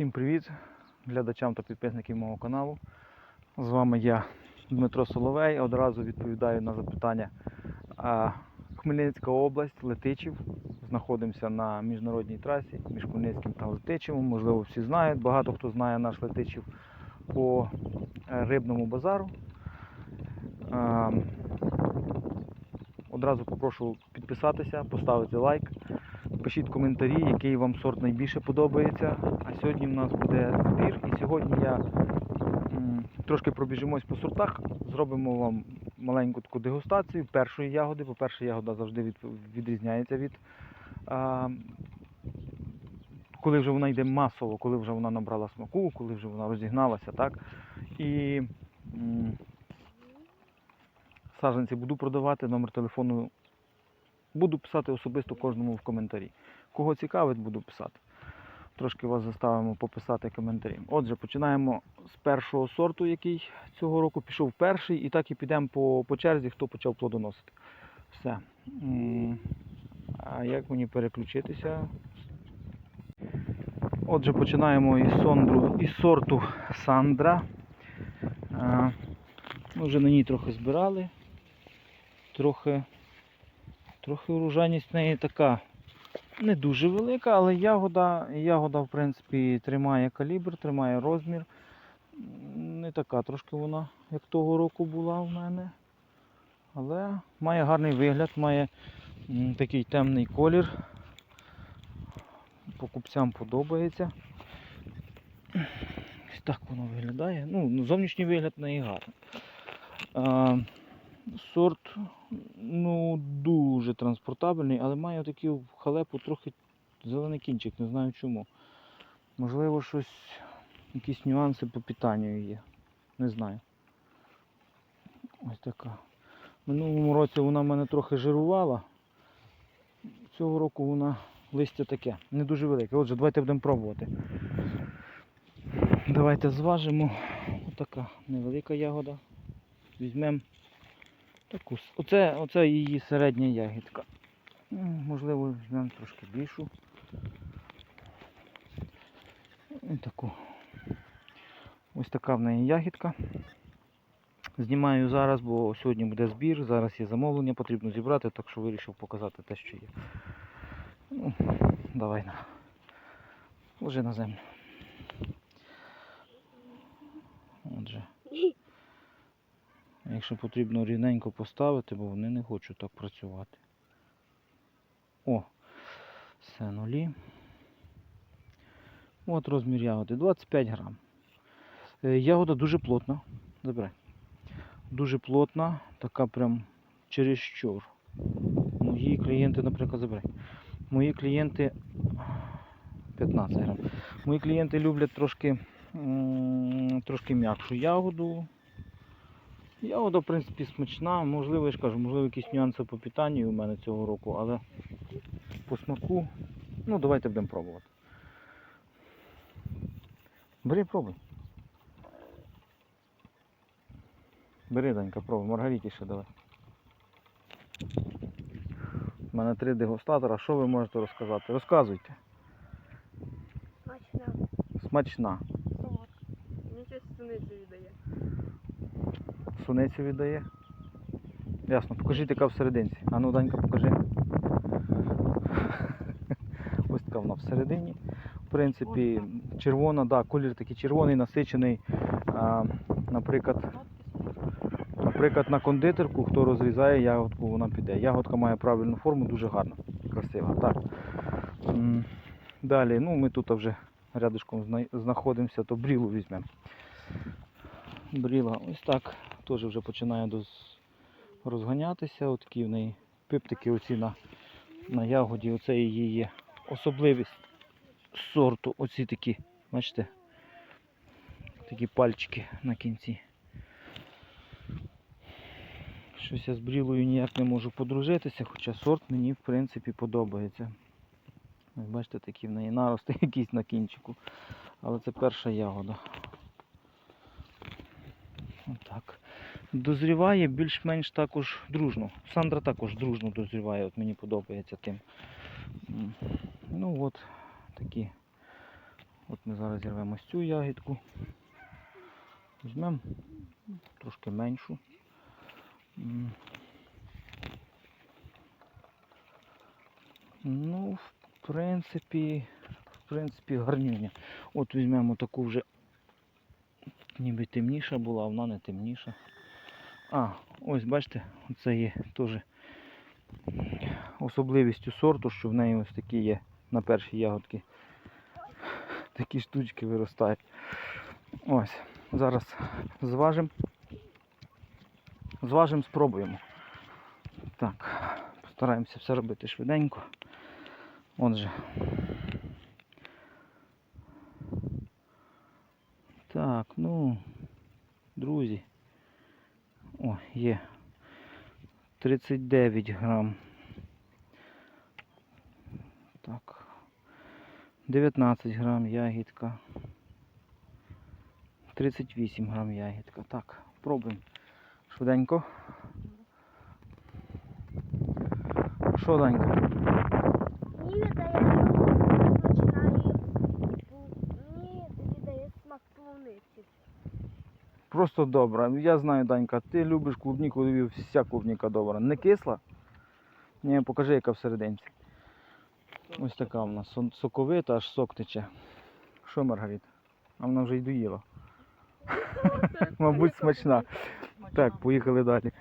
Всім привіт глядачам та підписників мого каналу. З вами я, Дмитро Соловей. Одразу відповідаю на запитання. Хмельницька область, Летичів. Знаходимося на міжнародній трасі між Хмельницьким та Летичевом. Можливо, всі знають. Багато хто знає наш Летичів по е, рибному базару. Одразу попрошу підписатися, поставити лайк. Пишіть коментарі, який вам сорт найбільше подобається. А сьогодні в нас буде збір. І сьогодні я трошки пробіжимось по сортах, зробимо вам маленьку таку дегустацію першої ягоди. По-перше, ягода завжди від, відрізняється від. А, коли вже вона йде масово, коли вже вона набрала смаку, коли вже вона розігналася, так? І м, саджанці буду продавати, номер телефону Буду писати особисто кожному в коментарі. Кого цікавить, буду писати. Трошки вас заставимо пописати коментарі. Отже, починаємо з першого сорту, який цього року пішов перший, і так і підемо по, по черзі, хто почав плодоносити. Все. А як мені переключитися? Отже, починаємо із, сондру, із сорту Сандра. Ми вже на ній трохи збирали. Трохи Трохи урожайність в неї така не дуже велика, але ягода, ягода в принципі, тримає калібр, тримає розмір. Не така трошки вона, як того року була в мене. Але має гарний вигляд, має такий темний колір. Покупцям подобається. Так воно виглядає. Ну, зовнішній вигляд неї гарний. Сорт ну, дуже транспортабельний, але має такі халепу трохи зелений кінчик, не знаю чому. Можливо, щось, якісь нюанси по питанню є. Не знаю. Ось така. Минулому році вона в мене трохи жирувала. Цього року вона листя таке, не дуже велике. Отже, давайте будемо пробувати. Давайте зважимо. Отака невелика ягода. Візьмемо Таку. Оце, оце її середня ягідка. Ну, Можливо, візьмемо трошки більшу. І таку. Ось така в неї ягідка. Знімаю зараз, бо сьогодні буде збір, зараз є замовлення, потрібно зібрати, так що вирішив показати те, що є. Ну, давай на. Ложи на землю. Отже. Якщо потрібно рівненько поставити, бо вони не хочуть так працювати. О, все нулі. От розмір ягоди. 25 грам. Е, Ягода дуже плотна. Забирай. Дуже плотна, така прям чересчур. Мої клієнти, наприклад, забирай. Мої клієнти 15 грам. Мої клієнти люблять трошки, трошки м'якшу ягоду. Ягода, в принципі, смачна, можливо, я ж кажу, можливо, якісь нюанси по питанню у мене цього року, але по смаку, ну давайте будемо пробувати. Бери, пробуй. Бери, Данька, пробуй, Маргариті ще давай. У мене три дегустатора, що ви можете розказати? Розказуйте. Смачна. Солодко. Мені щось суницю віддає. Ясно, покажіть, яка всерединці. А ну, Данька, покажи. Ось така вона всередині. В принципі, червона, да, колір такий червоний, насичений. А, наприклад, наприклад, на кондитерку, хто розрізає ягодку, вона піде. Ягодка має правильну форму, дуже гарна, красива. Так. Далі, ну ми тут вже рядышком зна- знаходимося, то брілу візьмемо. Бріла ось так теж вже починає розганятися. От такі в неї пиптики оці на, на ягоді. Оце її є особливість сорту. Оці такі, бачите, такі пальчики на кінці. Щось я з брілою ніяк не можу подружитися, хоча сорт мені в принципі подобається. Бачите, такі в неї нарости якісь на кінчику. Але це перша ягода. Отак. Дозріває більш-менш також дружно. Сандра також дружно дозріває, от мені подобається тим. Ну от такі От ми зараз зірвемо цю ягідку. Візьмемо трошки меншу. Ну, в принципі, в принципі, гарнюня. От візьмемо таку вже ніби темніша була, а вона не темніша. А, ось бачите, це є теж особливістю сорту, що в неї ось такі є на першій ягодці. Такі штучки виростають. Ось, зараз зважимо. Зважимо, спробуємо. Так, постараємося все робити швиденько. Отже. Так, ну, друзі. О, є. 39 грам. Так. 19 грам ягідка. 38 грам ягідка. Так, пробуємо. Швиденько. Що, Данька? Мені віддає починає. Мені віддає смак полуниці. Просто добра. Я знаю, Данька, ти любиш клубніку, вся клубніка добра. Не кисла? Ні, покажи, яка всерединці. Ось така сон- соковита, аж сок тече. Що, Маргарита? А вона вже й доїла. Мабуть, смачна. Так, поїхали далі.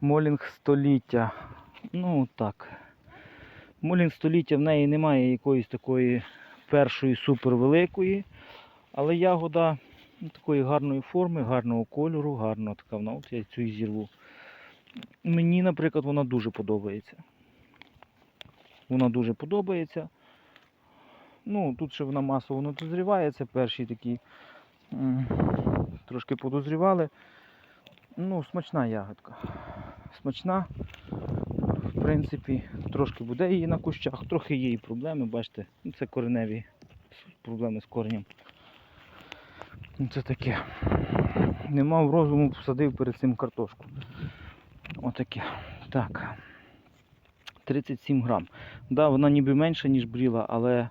Молінг століття. Ну так. Молінг століття в неї немає якоїсь такої першої супервеликої, але ягода ну, такої гарної форми, гарного кольору, гарна така вона. От я цю зірву. Мені, наприклад, вона дуже подобається. Вона дуже подобається. Ну, тут ще вона масово не дозріває, перші такі трошки подозрівали. Ну, смачна ягодка. Смачна. В принципі, трошки буде її на кущах, трохи є і проблеми, бачите, це кореневі проблеми з коренем. Ну, Це таке. Не мав розуму, посадив перед цим картошку. Отаке. Так. 37 грам. Да, вона ніби менша, ніж бріла, але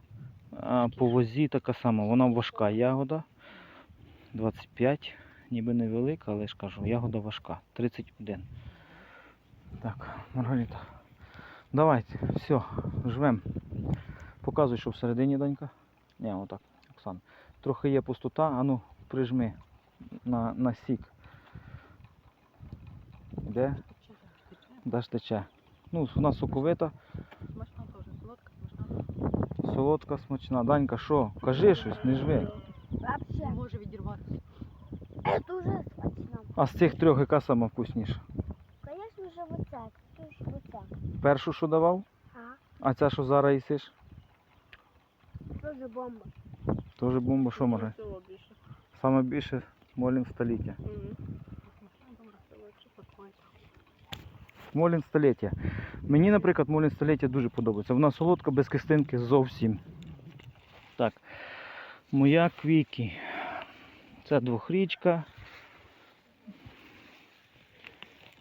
по вазі така сама. Вона важка ягода. 25, ніби невелика, але ж кажу, ягода важка. 31. Так, Маргарита. Давайте, все, жмем. Показуй, що всередині, донька. Ні, отак, Оксана. Трохи є пустота, а ну, прижми на, на сік. Де? Де ж тече? Ну, вона соковита, Смачна теж, солодка, смачна. солодка, смачна. Данька, що? Кажи щось, не жви. Вообще, Може відірватися. це дуже смачно. А з цих трьох яка сама вкусніша? Звісно ж, оце. Оце. Першу, що давав, А, а ця, що зараз їсиш? дуже бомба. Теж бомба, що може? Саме більше молін століття. Мгм. Смачна, добре, село, якщо посмається. Молін століття. Мені, наприклад, молін століття дуже подобається. Вона солодка, без кистинки зовсім. Так. Моя квікі. Це двохрічка.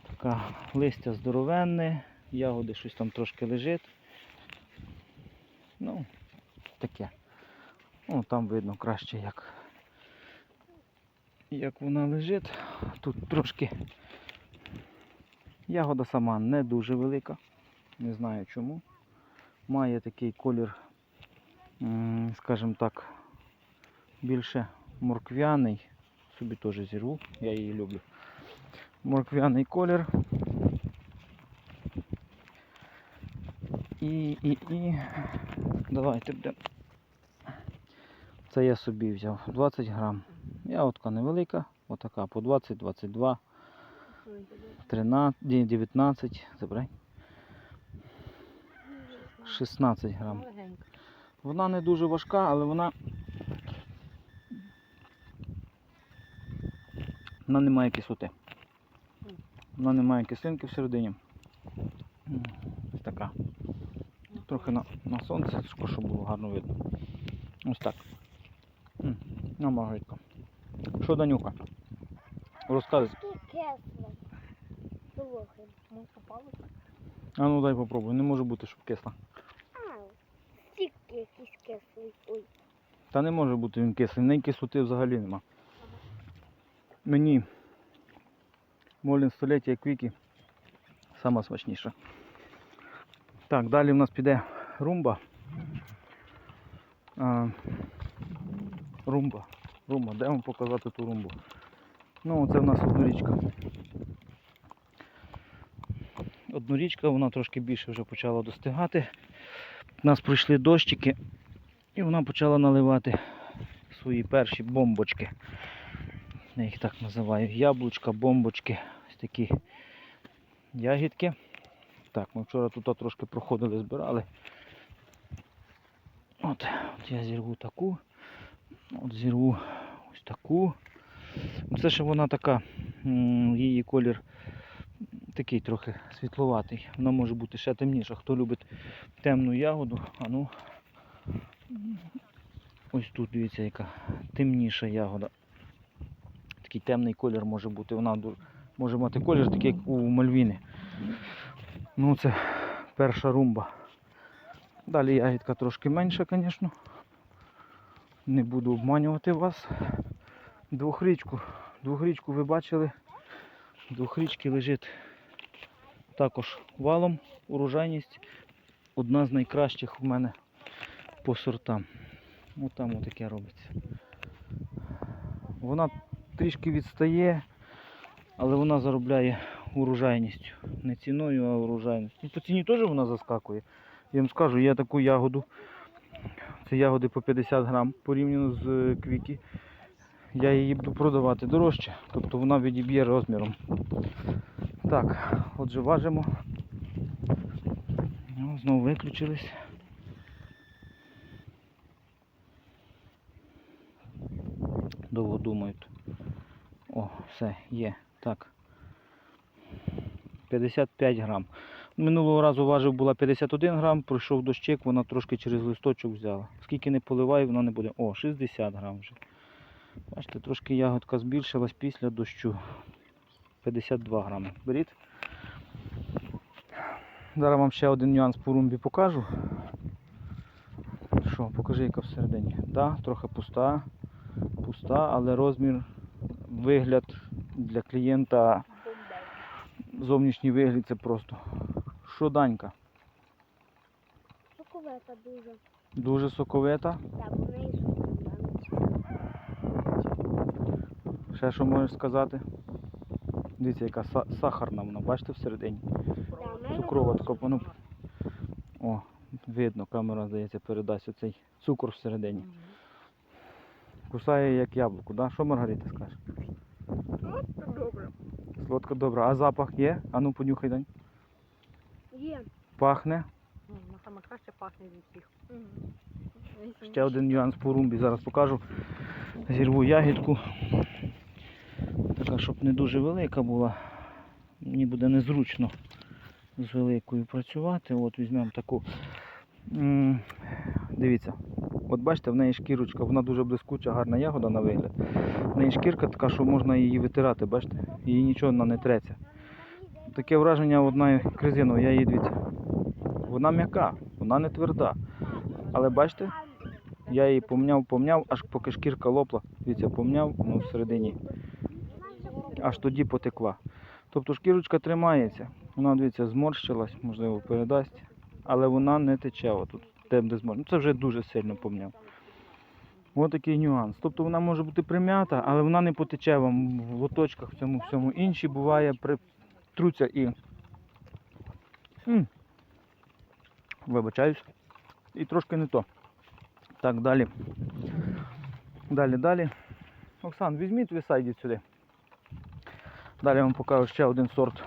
Така листя здоровенне, ягоди щось там трошки лежить. Ну, таке. Ну, там видно краще, як, як вона лежить. Тут трошки Ягода сама не дуже велика, не знаю чому. Має такий колір, скажімо так, більше морквяний. Собі теж зірву, я її люблю. Морквяний колір. І, і, і. Давайте будемо. Це я собі взяв 20 грам. Ягодка невелика, отака по 20-22. 13, 19, забирай. 16 грам. Вона не дуже важка, але вона. Вона не має кислоти. Вона не має кислинки всередині. Ось така. Трохи на, на сонце, щоб було гарно видно. Ось так. М, На Маргаритка. Що Данюка? Розказуй. А ну дай попробуй. Не може бути, щоб кисла. Якийсь кислий. Ой. Та не може бути він кислий, в неї кислоти взагалі нема. Мені Молін століття квіки сама смачніша. Так, далі в нас піде румба. А, румба. Румба, де вам показати ту румбу? Ну, це в нас однорічка. Однорічка, вона трошки більше вже почала достигати. У нас пройшли дощики, і вона почала наливати свої перші бомбочки. Я їх так називаю. Яблучка, бомбочки. Ось такі ягідки. Так, ми вчора тут трошки проходили, збирали. От, от я зірву таку. От зірву таку. Це ще вона така, її колір такий трохи світловатий. Вона може бути ще темніша. Хто любить темну ягоду, а ну ось тут дивіться, яка темніша ягода. Такий темний колір може бути. Вона може мати колір такий, як у Мальвіни. Ну, це перша румба. Далі ягідка трошки менша, звісно. Не буду обманювати вас. Двохрічку. Двохрічку ви бачили. Двохрічки лежить також валом. Урожайність одна з найкращих в мене по сортам. Ось там отаке робиться. Вона трішки відстає, але вона заробляє урожайністю. Не ціною, а урожайністю. І по ціні теж вона заскакує. Я вам скажу, я таку ягоду. Це ягоди по 50 грам порівняно з е, квіки. Я її буду продавати дорожче, тобто вона відіб'є розміром. Так, отже, важимо. Ну, знову виключились. Довго думають. О, все, є. Так. 55 грам. Минулого разу важив була 51 грам, пройшов дощик, вона трошки через листочок взяла. Скільки не поливаю, вона не буде. О, 60 грам вже. Бачите, трошки ягодка збільшилась після дощу. 52 грами. Беріть. Зараз вам ще один нюанс по румбі покажу. Що, покажи, яка всередині. Да, трохи пуста. Пуста, але розмір, вигляд для клієнта, зовнішній вигляд це просто. Що данька? Соковита дуже. Дуже соковита. Так, в неї соковита. Ще що можеш сказати? Дивіться, яка сахарна вона, бачите всередині. Цукрова така, воно. О, видно, камера, здається, передасть оцей цукор всередині. Кусає як яблуко, да? Що Маргарита скаже? Добре. Солодко добре. А запах є? А ну понюхай дань. Є. Пахне. Саме краще пахне від всіх. Ще один нюанс по румбі зараз покажу. Зірву ягідку. Така, щоб не дуже велика була. Мені буде незручно з великою працювати. От візьмемо таку. Дивіться. От бачите, в неї шкірочка, вона дуже блискуча, гарна ягода на вигляд. В неї шкірка така, що можна її витирати, бачите? Її нічого вона не треться. Таке враження одна кризинова, я її дивіться. Вона м'яка, вона не тверда. Але бачите, я її помняв, помняв, аж поки шкірка лопла. Дивіться, помняв, ну всередині. Аж тоді потекла. Тобто шкірочка тримається. Вона, дивіться, зморщилась, можливо, передасть. Але вона не тече отут, там, де зморщилась. Ну, це вже дуже сильно помняв. Ось такий нюанс. Тобто вона може бути прим'ята, але вона не потече вам в лоточках, в цьому всьому. Інші буває, притруться і. М. Вибачаюсь. І трошки не то. Так, далі. Далі, далі. Оксан, візьміть ви сайдіть сюди. Далі вам покажу ще один сорт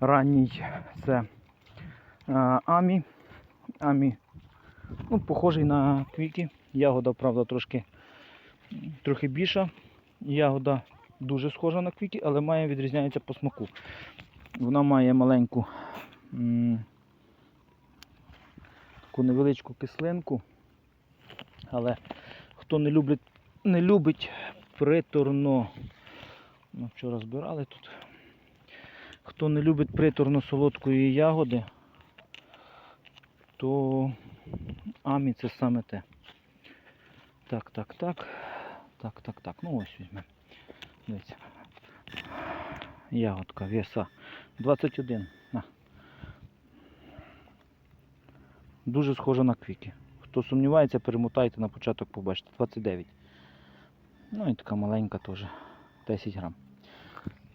ранній. Це а, Амі. Амі. Ну, похожий на квіки. Ягода, правда, трошки, трохи більша. Ягода дуже схожа на квіки, але має відрізняється по смаку. Вона має маленьку таку невеличку кислинку. Але хто не любить, не любить приторно. Ми вчора збирали тут. Хто не любить приторно солодкої ягоди, то Амі це саме те. Так, так, так. Так, так, так. Ну ось візьмемо. Дивіться. Ягодка, веса. 21. На. Дуже схожа на квіки. Хто сумнівається, перемотайте на початок, побачите. 29. Ну і така маленька теж. 10 грам.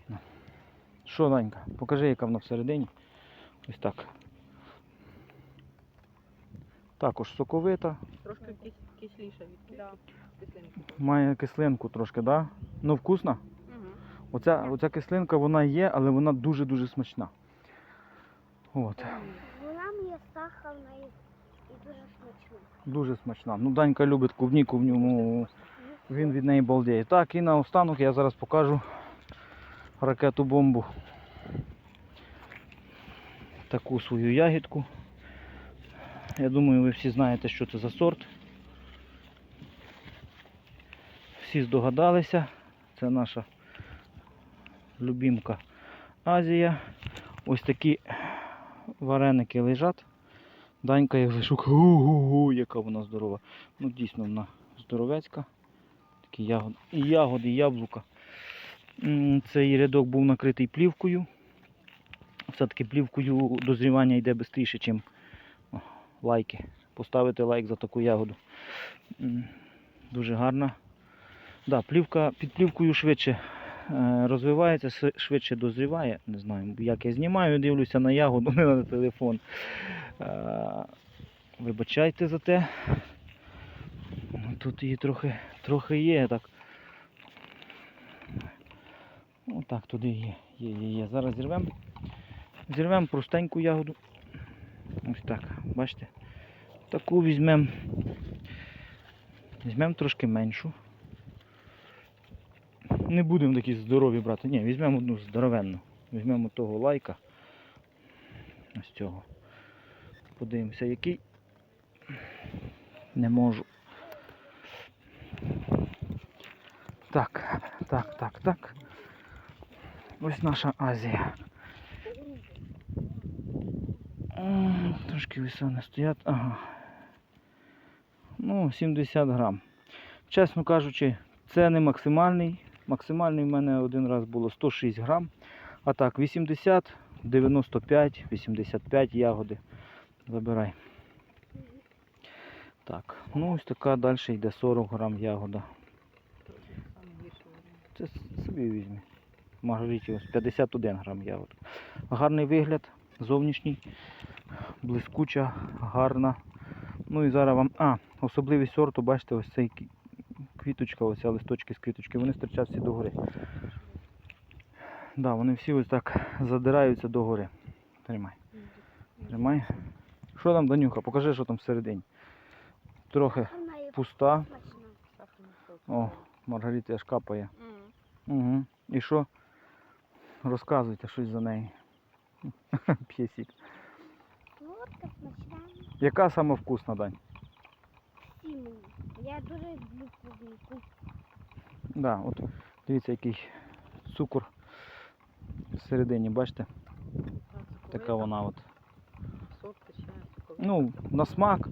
Ну. Що, Данька, покажи, яка вона всередині. Ось так. Також соковита, Трошки кис- кисліша від Да. кислинки. має кислинку трошки, да? Ну вкусна. Угу. Оця, оця кислинка вона є, але вона дуже-дуже смачна. От. Вона мені сахарна і, і дуже смачна. Дуже смачна. Ну, Данька любить клубніку в ньому. Він від неї балдіє. Так, і наостанок я зараз покажу ракету бомбу. Таку свою ягідку. Я думаю, ви всі знаєте, що це за сорт. Всі здогадалися. Це наша любімка Азія. Ось такі вареники лежать. Данька їх вишукає. Яка вона здорова. Ну дійсно вона здоровецька. Такі ягоди. І ягоди, яблука. Цей рядок був накритий плівкою. Все-таки плівкою дозрівання йде швидше, ніж лайки. Поставити лайк за таку ягоду. Дуже гарна. Да, плівка, під плівкою швидше е, розвивається, швидше дозріває. Не знаю, як я знімаю, дивлюся на ягоду, не на телефон. Е, Вибачайте за те. Ну, Тут її трохи, трохи є, так. Отак туди є, є, є, є. Зараз зірвемо. Зірвемо простеньку ягоду. Ось так, бачите? Таку візьмемо. Візьмемо трошки меншу. Не будемо такі здорові брати. Ні, візьмемо одну здоровенну. Візьмемо того лайка. Ось цього. Подивимося, який. Не можу. Так, так, так, так. Ось наша Азія. Трошки веса не стоять. Ага. Ну, 70 грам. Чесно кажучи, це не максимальний. Максимальний в мене один раз було 106 грам. А так, 80, 95, 85 ягоди. Забирай. Так, ну ось така далі йде 40 грам ягода. Це собі візьми. Маргариті ось 51 грам ягод. Гарний вигляд, зовнішній, блискуча, гарна. Ну і зараз вам. А, особливість сорту, бачите, ось цей квіточка, ось ця листочки з квіточки, вони стирчать всі догори. Да, вони всі ось так задираються догори. Тримай. Тримай. Що там, Данюха? Покажи, що там всередині. Трохи пуста. О, Маргарита аж капає. Угу. І що? Розказуйте щось за неї. П'єсік. Солодка, смачна. Яка сама вкусна, Дань? Всі мені. Я дуже люблю клубніку. Да, от дивіться, який цукор всередині, бачите? Така вона от. Сотка ще соковита. Ну, на смак.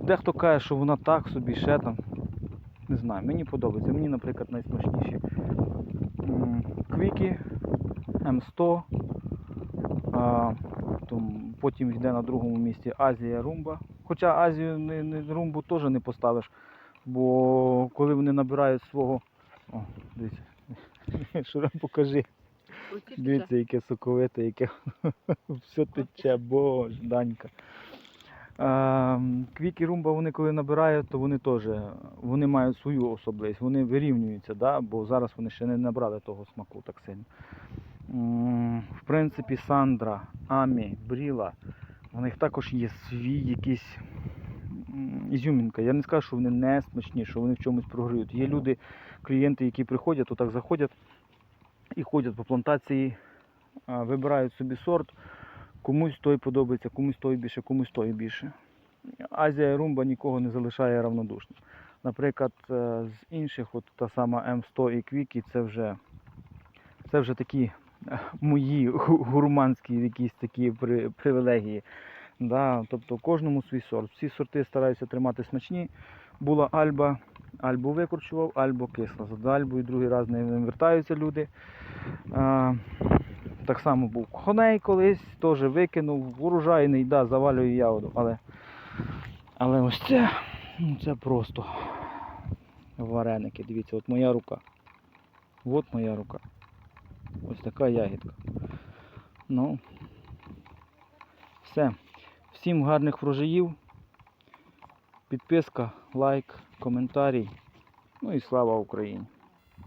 Дехто каже, що вона так собі ще там. Не знаю, мені подобається. Мені, наприклад, найсмачніші квіки, М100. А, там, потім йде на другому місці Азія Румба. Хоча Азію не, не, Румбу теж не поставиш, бо коли вони набирають свого. О, дивіться. Шурам покажи. Дивіться, яке соковите, яке все тече, боже, данька. А, квіки румба, вони коли набирають, то вони теж вони мають свою особливість, вони вирівнюються, да? бо зараз вони ще не набрали того смаку так сильно. В принципі, Сандра, Амі, Бріла, у них також є свій якийсь ізюмінка. Я не скажу, що вони не смачні, що вони в чомусь програють. Є люди, клієнти, які приходять, отак заходять і ходять по плантації, вибирають собі сорт, комусь той подобається, комусь той більше, комусь той більше. Азія і румба нікого не залишає равнодушним. Наприклад, е, з інших, от та сама М100 і Квікі, це вже, це вже такі е, мої гурманські якісь такі при- привілегії. Да, тобто кожному свій сорт. Всі сорти стараюся тримати смачні. Була альба, альбу викручував, альбо кисла. За альбою другий раз не не вертаються люди. Так само був коней колись, теж викинув, урожайний, да, завалюю ягоду. Але, але ось це, ну це просто вареники. Дивіться, от моя рука. От моя рука. Ось така ягідка. Ну, все. Всім гарних врожаїв. Підписка, лайк, коментарій. Ну і слава Україні!